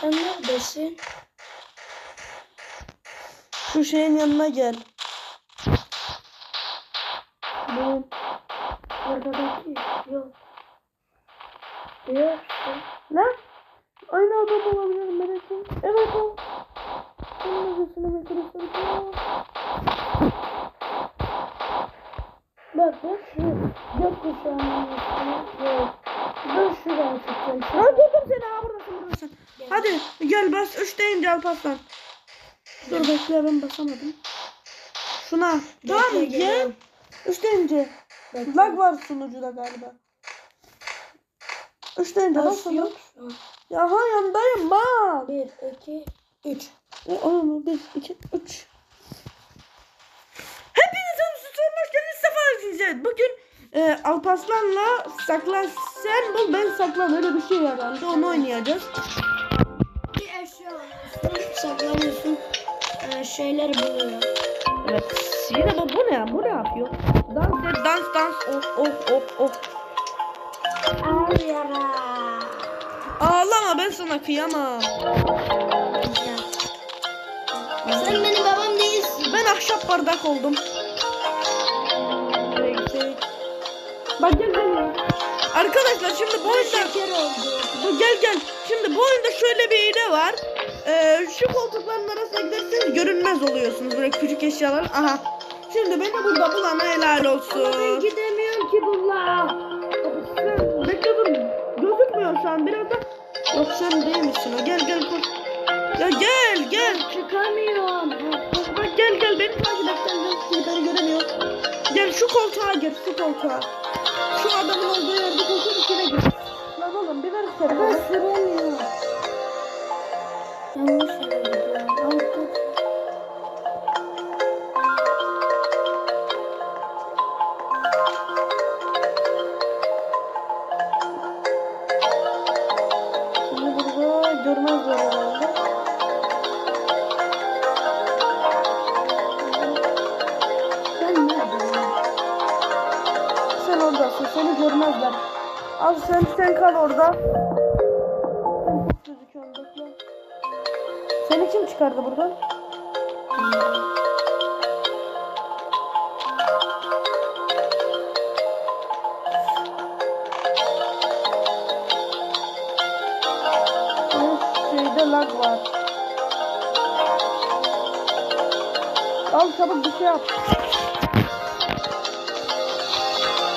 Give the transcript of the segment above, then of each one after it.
Sen neredesin? Şu şeyin yanına gel. Bu Oradaki yok. Yok. ne? Aynı adam olabilir Melek'in. Evet o. Onun nefesini mekanizması. Bak bak şu gökkuşağının üstüne yok. Dur şuradan çıkacağım. Ha durdum seni ha buradasın. Hadi gel bas 3 deyince al paslan. Dur bekle ben basamadım. Şuna. Tamam gel. geliyorum. 3 deyince. Lag var sunucuda galiba. 3 deyince bas Nasıl sana. yok şu an? Ya ha yandayım mal. Bir, iki, üç. E, Oğlum 1, 2, 3. Hepinize hoş geldiniz sefa. Bugün e, Alparslan'la saklan sen bul ben saklan öyle bir şey herhalde onu oynayacağız. Bir eşya alıyorsun, saklanıyorsun. Ee, şeyleri buluyor. Evet. Yine bu, bu ne? Bu ne yapıyor? Dans et, dans dans. Oh oh oh oh. Al yara. Ağlama ben sana kıyamam. Sen benim babam değilsin. Ben ahşap bardak oldum. Bak gel gel ya. Arkadaşlar şimdi bu oyunda Şeker oldu. gel gel. Şimdi bu oyunda şöyle bir hile var. Ee, şu koltukların arasına giderseniz görünmez oluyorsunuz böyle küçük eşyalar. Aha. Şimdi beni burada bulana helal olsun. gidemiyorum ki bununla. Bekle dur. Gözükmüyor şu an biraz da. Yok sen değil misin? Gel gel koş. Ya gel gel. Çıkamıyorum. Bak gel gel beni takip et gel gel. Göremiyor. Gel şu koltuğa gir şu koltuğa. Şu adamın olduğu yerde koltuğun içine gir. Lan oğlum bir ver seni. Ben süremiyorum. Yanlış yere Al sen sen kal orada. Sen çok gözüküyorsun bekle. Seni kim çıkardı buradan? Bu şeyde lag var. Al çabuk bir şey yap.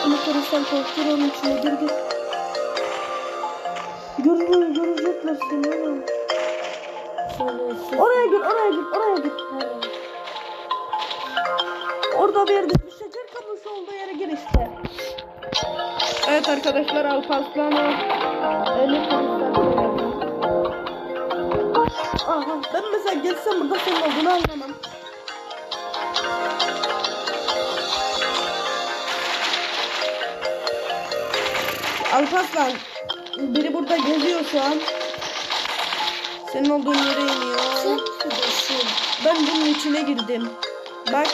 Bunu karışsan korktur onun içine gir gir. Görüyor, görecekler seni. Oraya gir, oraya gir, oraya gir. Orada bir yerde bir şeker kamışı olduğu yere gir işte. Evet arkadaşlar Alparslan'a Elif Aha ben mesela geçsem burada senin olduğunu anlamam. Alparslan biri burada geziyor şu an. Senin olduğun yere iniyor. Sen neredesin? Ben bunun içine girdim. Bak.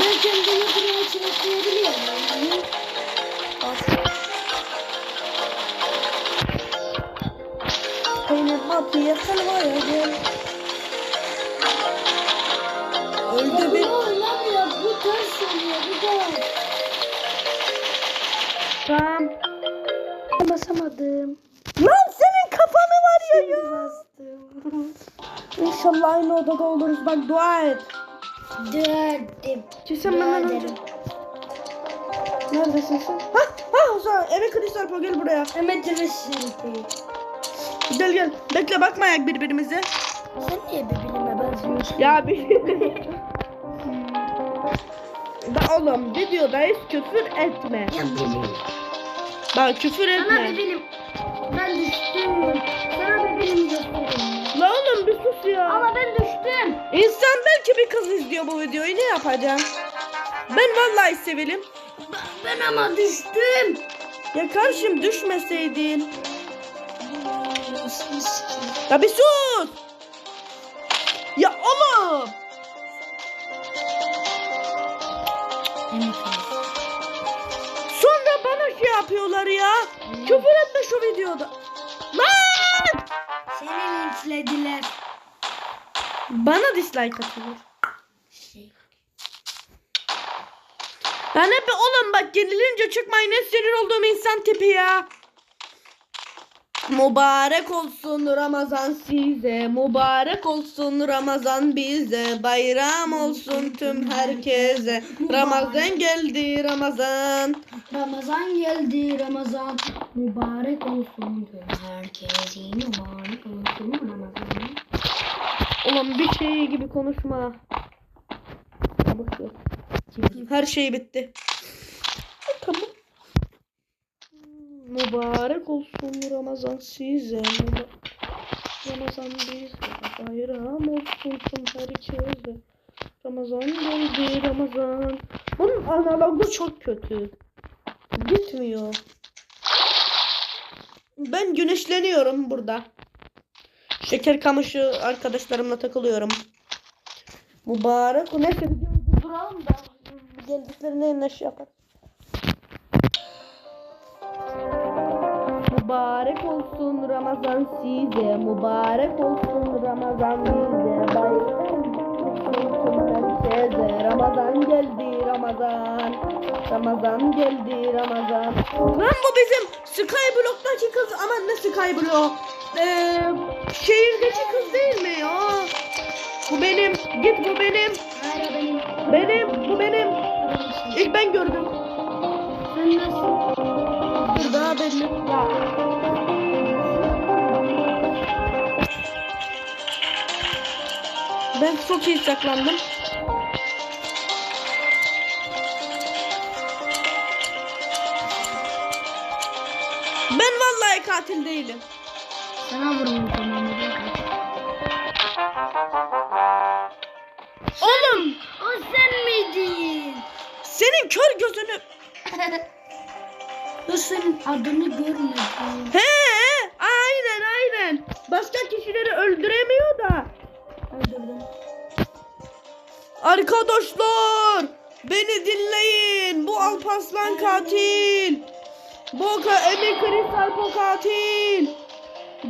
Ben kendimi bunun içine koyabiliyor muyum? Peynir batıyor helvaya gel. İnşallah aynı odada oluruz. Bak dua et. Dördüm. Kesin benden önce. Neredesin sen? Hah hah Ozan eve kristal po gel buraya. Hemen şimdi. Gel gel. Bekle bakmayak birbirimize. Sen niye birbirine benziyorsun? Ya bir Da oğlum videodayız küfür etme. Ya benim. Bak küfür Sana etme. benim. Ben düştüm. Sana benim göstereyim. La oğlum bir sus ya. Ama ben düştüm. İnsan belki bir kız izliyor bu videoyu ne yapacağım? Ben vallahi sevelim. Ben ama düştüm. Ya karşım düşmeseydin. Ya bir sus. Ya oğlum. Sonra bana şey yapıyorlar ya. Küfür etme şu videoda. Lan! Senin trollediler. Bana dislike atılır. Şey. Ben hep oğlum bak yenilince çıkmayın ne sinir olduğum insan tipi ya. Mübarek olsun Ramazan size, mübarek olsun Ramazan bize, bayram olsun tüm herkese. Ramazan geldi Ramazan. Ramazan geldi Ramazan. Mübarek olsun tüm herkese. Mübarek olsun Ramazan. Ulan bir şey gibi konuşma. Her şey bitti. Tamam. Mübarek olsun Ramazan size. Müba- Ramazan bize. Bayram olsun herkese. Ramazan geldi Ramazan. Bunun analogu çok kötü. Gitmiyor. Ben güneşleniyorum burada. Şeker kamışı arkadaşlarımla takılıyorum. Mübarek. Neyse videoyu duralım da geldiklerinde ne şey yapar. Mübarek olsun Ramazan size, mübarek olsun Ramazan bize, bayram herkese. Ramazan geldi Ramazan, Ramazan geldi Ramazan. Lan bu bizim Skyblock'taki kız, aman ne Skyblock? Ee, şehirdeki kız değil mi ya? Bu benim, git bu benim, Hayır o benim. benim, bu benim. İlk ben gördüm. Sen nasıl? Ya. Ben çok iyi saklandım. Ben vallahi katil değilim. Sana vurun o zaman. Oğlum O sen miydin? senin kör gözünü... Senin adını görmedim. He aynen aynen. Başka kişileri öldüremiyor da. Öldürdüm. Arkadaşlar beni dinleyin. Bu Alparslan katil. Bu ka Emi Kristal bu katil.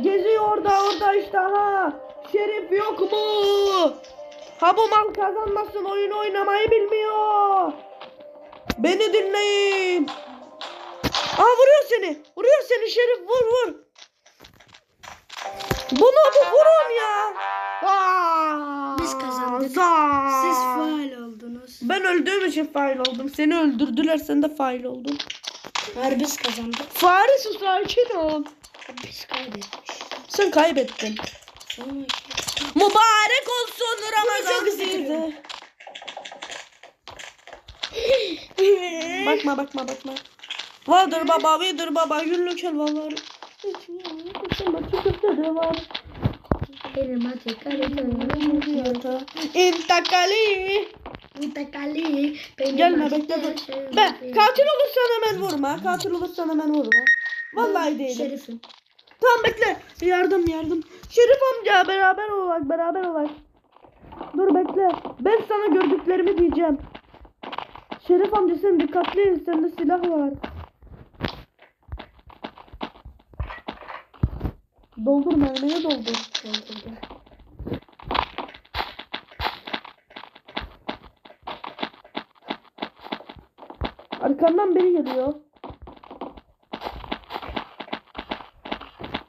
Geziyor orada orada işte ha. Şerif yok mu? Ha bu mal kazanmasın oyun oynamayı bilmiyor. Beni dinleyin. Aa vuruyor seni. Vuruyor seni Şerif vur vur. Bunu bu vurun ya. Aa, Biz kazandık. za. Siz faal oldunuz. Ben öldüğüm için fail oldum. Seni öldürdüler sen de fail oldun. Hayır biz kazandık. Faris sakin ol. Biz kaybetmiş. Sen kaybettin. Mübarek olsun Ramazan çok size. bakma bakma bakma. Vardır baba, vardır baba, günlük helvalar. var. Benim adı İntakali. Benim Gelme bekle dur. Ben katil olursan hemen vurma. Katil olursan hemen vurma. Vallahi değilim. Şerifim. Tamam bekle. Yardım yardım. Şerif amca beraber olak beraber olak. Dur bekle. Ben sana gördüklerimi diyeceğim. Şerif amca sen dikkatli. Sende silah var. Doldur mermiyi doldur. Öldürdüm. Arkandan biri geliyor.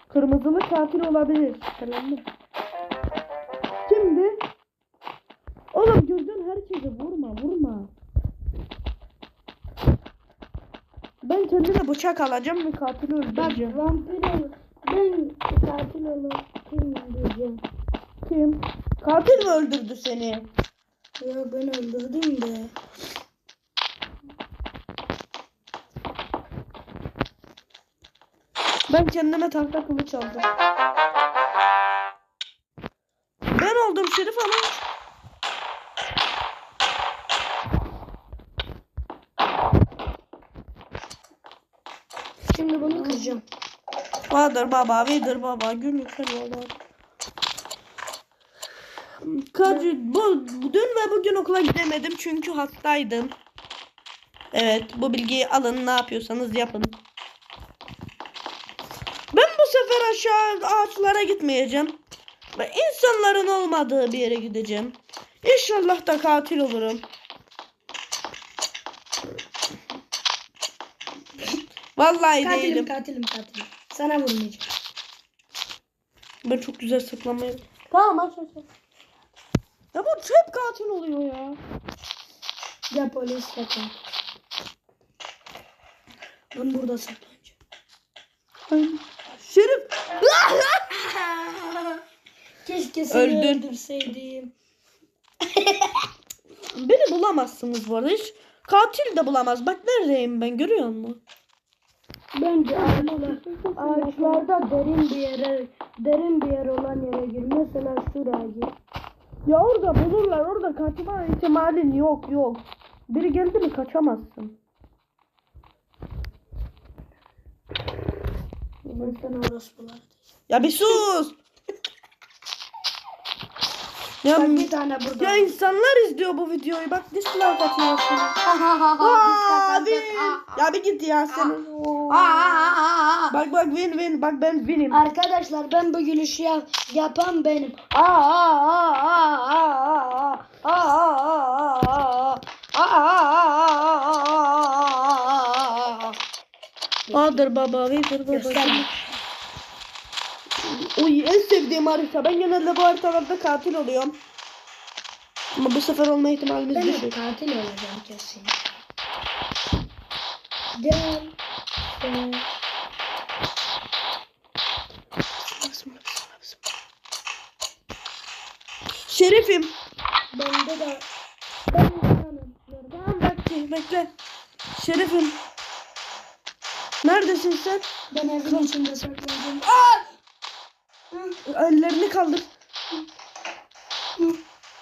Kırmızılı katil olabilir. Şüphelendim. Şimdi Oğlum gördüğün herkese vurma vurma. Ben kendime bıçak alacağım ve katili Bak öldüreceğim. vampir Ben katil olup kim öldüreceğim? Kim? Katil mi öldürdü seni? Ya ben öldürdüm de. Ben kendime tahta kılıç aldım. Ben oldum Şerif ama. Şimdi bunu kıracağım. Vardır baba, vidir baba, günlük helvalar. Kaç, bu, dün ve bugün okula gidemedim çünkü hastaydım. Evet, bu bilgiyi alın, ne yapıyorsanız yapın. Ben bu sefer aşağı ağaçlara gitmeyeceğim. Ben insanların olmadığı bir yere gideceğim. İnşallah da katil olurum. Vallahi Katilim değilim. katilim katilim. Sana vurmayacağım. Ben çok güzel saklanmayı. Tamam aç aç. aç. Ya bu hep katil oluyor ya. Ya polis katil. Ben burada saklanacağım. Şerif. Keşke seni Öldün. öldürseydim. Beni bulamazsınız bu arada. Hiç katil de bulamaz. Bak neredeyim ben görüyor musun? Bence ağaçlar, ağaçlarda derin bir yere derin bir yer olan yere gir. Mesela şuraya gir. Ya orada bulurlar. Orada kaçma ihtimalin yok yok. Biri geldi mi kaçamazsın. Ben sana orospular. Ya bir sus. Ya, bak bir tane burada. Ya insanlar izliyor bu videoyu. Bak dislike atıyorsun. Abi. Ya bir git ya senin. bak bak win win. Bak ben winim. Arkadaşlar ben bu gülüşü yap yapan benim. Aa aa aa aa aa aa aa aa Water baba, water baba. Gösterme. Oy en sevdiğim harita. Ben genelde bu haritalarda katil oluyorum. Ama bu sefer olma ihtimalimiz Ben düşük. katil olacağım kesin. Gel. Gel. Şerifim. Bende de ben. Tamam bekle, bekle. Şerifim. Neredesin sen? Ben evin içinde saklanacağım. Ellerini kaldır.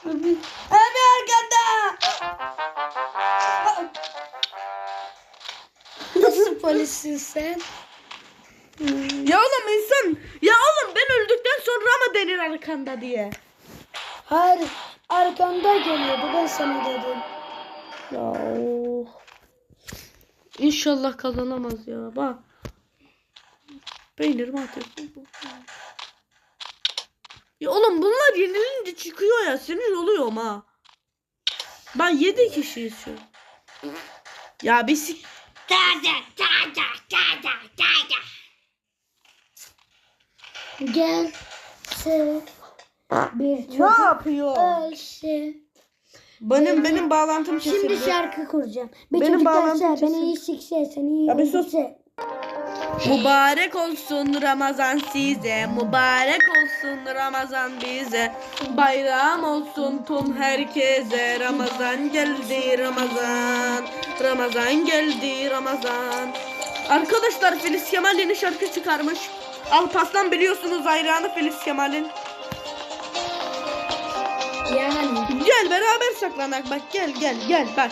Abi arkanda. Nasıl polissin sen? Ya oğlum insan. Ya oğlum ben öldükten sonra mı denir arkanda diye. Hayır arkanda geliyordu ben sana dedim. Ya oh. İnşallah kazanamaz ya. Bak. Peynir mi atıyorsun? Ya oğlum bunlar yenilince çıkıyor ya. Sinir oluyorum ha. Ben 7 kişiyiz şu. Ya bir sik... Gel. Bir Ne yapıyor? ölse. Benim benim bağlantım kesildi. Şimdi şarkı kuracağım. Bir Benim bağlantım ölse, beni kesildi. iyi sikse, seni iyi Ya bir sus. öldürse. Mübarek olsun Ramazan size, mübarek olsun Ramazan bize. Bayram olsun tüm herkese. Ramazan geldi Ramazan. Ramazan geldi Ramazan. Arkadaşlar Filiz Kemal yeni şarkı çıkarmış. Alpaslan biliyorsunuz hayranı Filiz Kemal'in. Yani. Gel beraber saklanak bak gel gel gel bak.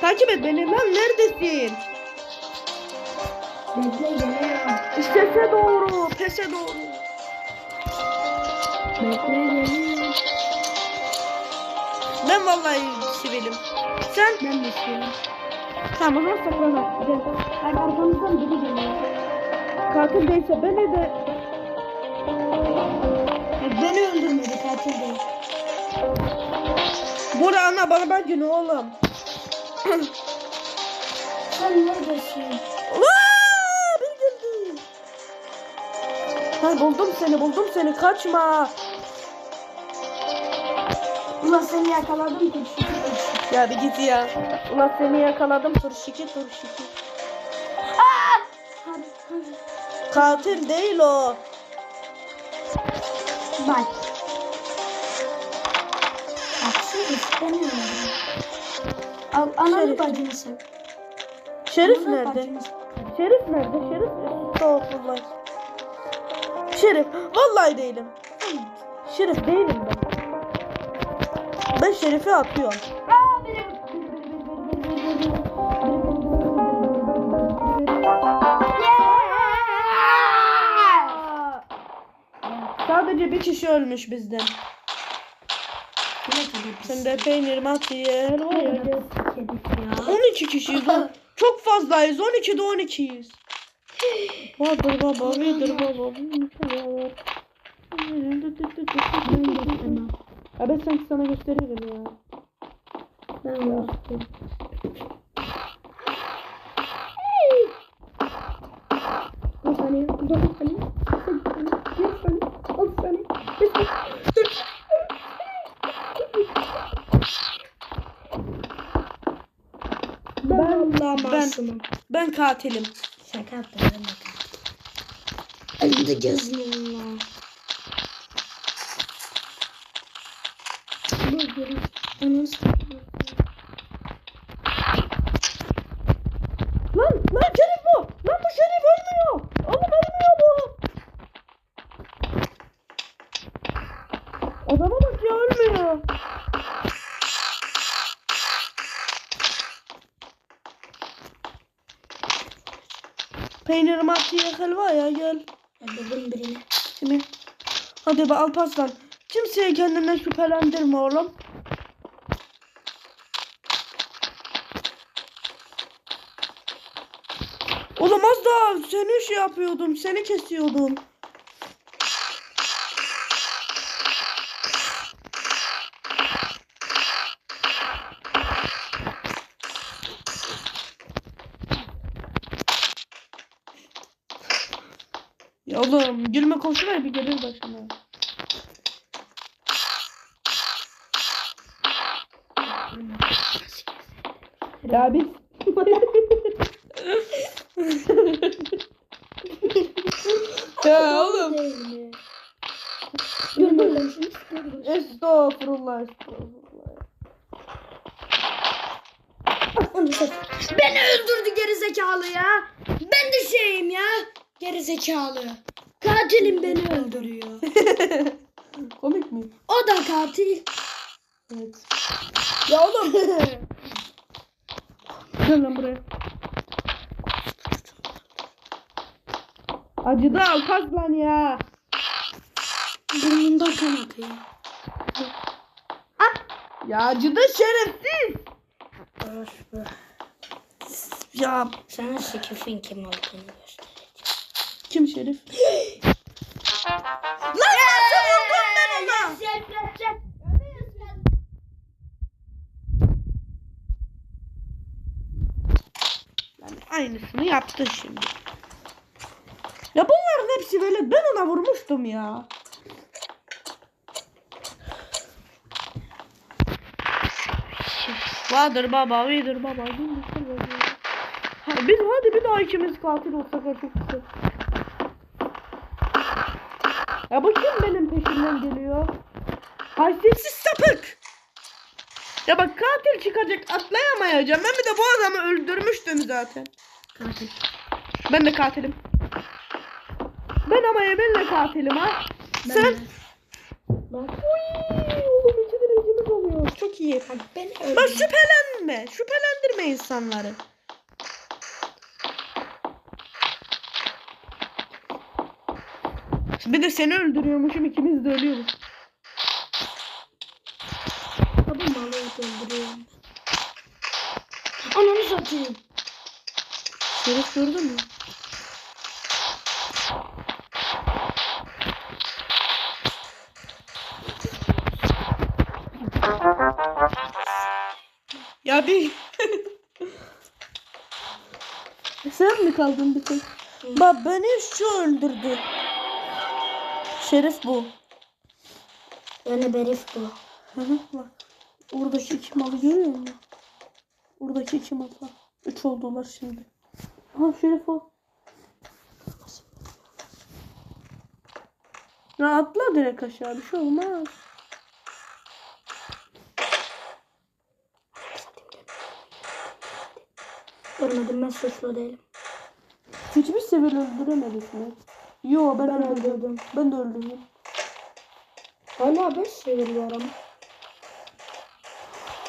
Takip et beni lan neredesin? Bekle geliyorum. Pese doğru, pese doğru. Bekle geliyorum. Ben vallahi sivilim. Sen? Ben de istiyorum. Tamam o zaman saklanak. Gel. Bak arkamızdan biri geliyor. Katil değilse beni de... Beni öldürmedi katil değil. Bura ana bana bak günü oğlum. Sen neredesin? Vaa! Hay buldum seni buldum seni kaçma. Ulan seni yakaladım ki. Ya bir git ya. Ulan seni yakaladım tur şiki tur şiki. Hadi, hadi. Katil değil o. Bak. Aksi istemiyorum. Al ananı Şerif. bacını sen. Şerif nerede? bacını sen. Şerif nerede? Şerif Estağfurullah. Şerif. Vallahi değilim. Şerif değilim ben. Ben Şerif'i atıyorum. Sadece bir kişi ölmüş bizden. Sen de peynir ya. 12 kişiyiz. Çok fazlayız. 12'de 12'yiz. Vardır baba, vardır baba. Ya ben sanki sana gösteririm ya. Ben yaptım. Bir saniye, dokuz saniye, sekiz saniye, yedi saniye, altı saniye, beş saniye, dört Ben, ben, ben, ben katilim. Şaka yaptım ben de. Gezmiyorum ya. Peynir matiye helva ya gel. Öldürdüm birini. Şimdi hadi be Alparslan. Kimseye kendine şüphelendirme oğlum. Oğlum az daha seni şey yapıyordum. Seni kesiyordum. Oğlum gülme koşuver bir gelir başıma. Ya biz ya oğlum. Şimdi istiyorum. Estağfurullah estağfurullah. Beni öldürdü geri zekalı ya. Ben de şeyim ya. Geri zekalı. Katilim beni öldürüyor. Komik mi? O da katil. Evet. Ya oğlum. Gel lan buraya. Acıdı Alparslan ya. Burnundan kan akıyor. Ya acıdı şerefsiz. Orospu. Ya Sana Şekif'in kim olduğunu göstereceğim. kim şerif? Lan nasıl vurdun ben ona? Yani aynısını yaptı şimdi. Ya bunların hepsi böyle ben ona vurmuştum ya. Vardır baba, iyidir baba. Hadi biz hadi bir daha ikimiz katil olsak güzel. Ya bu kim benim peşimden geliyor? Haysiyetsiz sapık. Ya bak katil çıkacak atlayamayacağım. Ben bir de bu adamı öldürmüştüm zaten. Katil. Ben de katilim. Ben ama yeminle katilim ha. Ben Sen... de. Bak. Uy, oğlum iki derecemiz oluyor. Çok iyi. Bak beni Bak şüphelenme. Şüphelendirme insanları. Bir de seni öldürüyormuşum ikimiz de ölüyoruz. Abi malı öldürüyorum. Ananı satayım. Şerif gördün mü? Ya bir... Sen mi kaldın bir tek? Bak beni şu öldürdü. Şerif bu. Yani berif bu. Hı hı, bak. Oradaki iki malı görüyor musun? Oradaki iki mal bak. Üç oldular şimdi. Ha Şerif o. Ya atla direkt aşağı bir şey olmaz. Görmedim ben suçlu değilim. Hiçbir sefer öldüremedik mi? Yo ben, Ben öldürdüm. öldürdüm. Ben de öldürdüm. Hala beş çeviriyorum.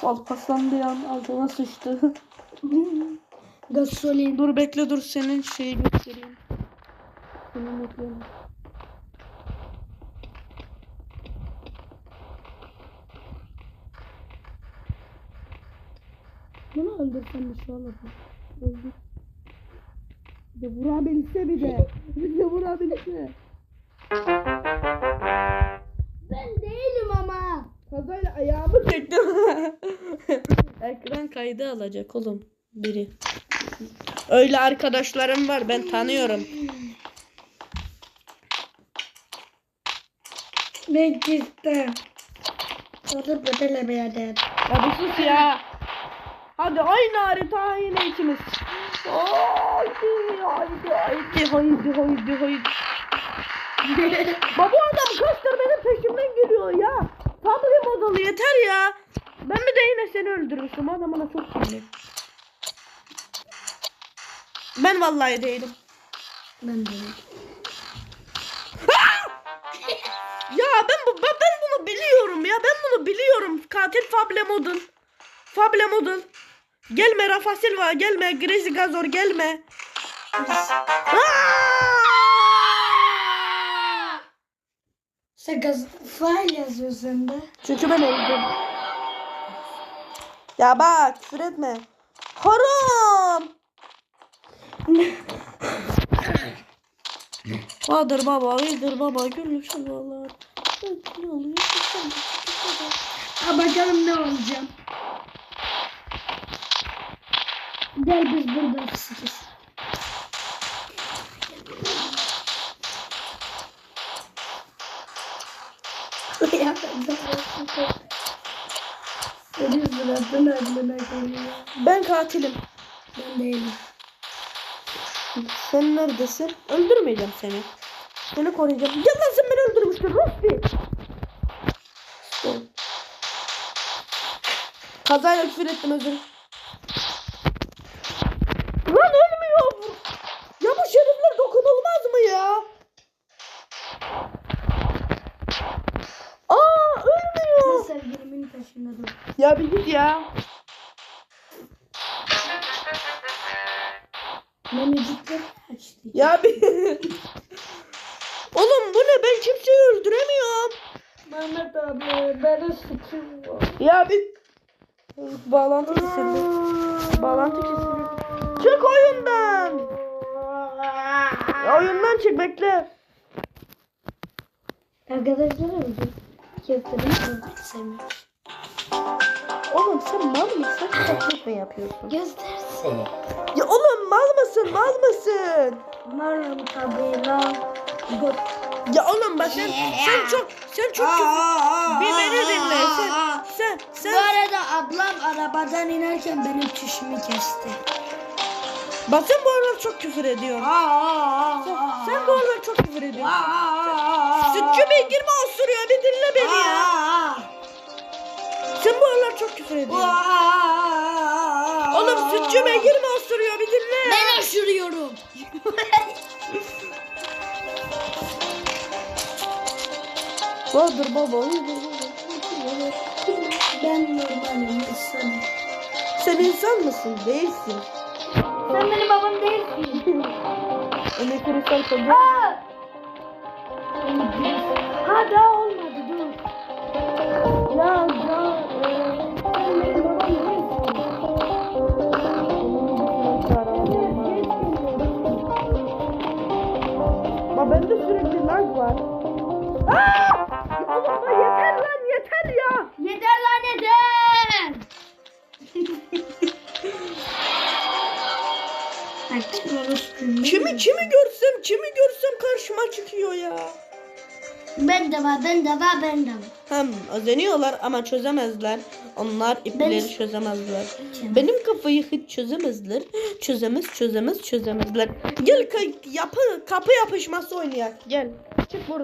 Alparslan bir an altına sıçtı. Gasolin. dur bekle dur senin şeyi göstereyim. Senin bekleyin. Bunu öldürsem bir şey olur? Öldür. Bir de vurabilse bir de. Bir de vurabilse. Kazayla ayağımı çektim. Ekran kaydı alacak oğlum biri. Öyle arkadaşlarım var ben tanıyorum. Ben gittim. Orada bedele beğendim. Ya bir sus ya. Hadi aynı harita yine ikimiz. Haydi haydi haydi haydi haydi haydi. Baba adam kaçtır benim peşimden geliyor ya. Tablet modalı yeter ya. Ben bir de yine seni öldürürsün. Adam bana çok sinirli. Ben vallahi değilim. Ben de. Ya ben bu ben bunu biliyorum ya. Ben bunu biliyorum. Katil Fable Model. Fable Model. Gelme Rafa Silva gelme. Gracie Gazor gelme. Sen gaz fail yazıyorsun da. Çünkü ben öldüm. Ya bak küfür etme. Haram. Vardır baba, iyidir baba. Ne oluyor? Ha bakalım ne olacağım. Gel biz burada sıkız. ya. Ben katilim. Ben değilim. Sen neredesin? Öldürmeyeceğim seni. Seni koruyacağım. Gel lan sen beni öldürmüştün. Stop. Kazayla küfür ettim özür. Lan ölmüyor. Ya bu şerifler dokunulmaz mı ya? Aa ölmüyor. Ben sevgilimin peşinde dur. Ya bir git ya. Memecikler açtı. Ya bir... Oğlum bu ne? Ben kimseyi öldüremiyorum. Mehmet abi beni sıkıyor. Ya bir... Bağlantı kesildi. Bağlantı kesildi. Çık oyundan. Ya oyundan çık bekle. Arkadaşlar öldü. Çok sevmiş. Oğlum sen mal mısın? Taklit mi yapıyorsun? Gösterse. Ya oğlum mal mısın? Mal mısın? Varım tabii lan. Ya oğlum bak sen, sen çok sen çok küfür- Bir beni dinle. Sen sen Bu sen arada ablam arabadan inerken benim çişimi kesti. Bak sen bu aralar çok küfür ediyorsun. Sen, sen bu aralar çok küfür ediyorsun. Sütçü bey girme osuruyor bir dinle beni ya. Sen bu aralar çok küfür ediyorsun. Oğlum sütçü bey girme osuruyor bir dinle. Ben aşırıyorum. Vardır baba. Ben normalim insanım. Sen insan mısın? Değilsin. Sen benim babam değilsin. Emek Ulusal Tabi. Ha daha olmadı Kimi kimi görsem kimi görsem karşıma çıkıyor ya. Ben de var, ben de var, ben de var. Hem özeniyorlar ama çözemezler. Onlar ipleri Ben- çözemezler. Çözemez. Benim kafayı hiç çözemezler. Çözemez, çözemez, çözemezler. Gel ka- yapı kapı yapışması oynayak. Gel. Çık buradan.